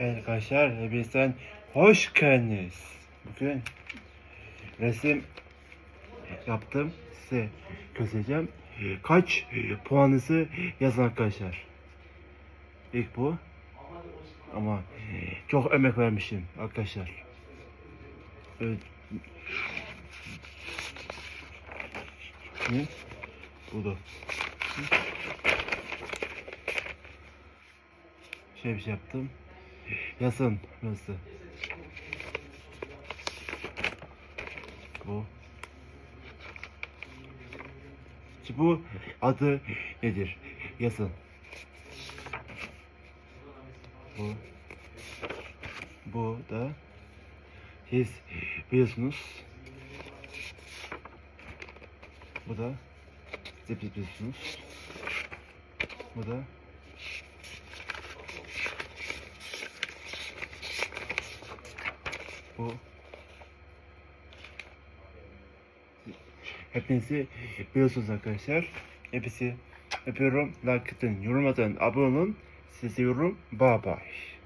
Evet arkadaşlar hepinizden hoş geldiniz. Bugün resim yaptım. Size göstereceğim. Kaç puanınızı yazın arkadaşlar. İlk bu. Ama çok emek vermişim arkadaşlar. Evet. Ne? Bu da. Şey bir şey yaptım. Yazın burası. Bu. Bu adı nedir? Yazın. Bu. Bu da siz biliyorsunuz. Bu da siz biliyorsunuz. Bu da bu Hepinizi biliyorsunuz arkadaşlar. Hepsi öpüyorum. Like atın, yorum atın, abone olun. Sizi seviyorum. Bye bye.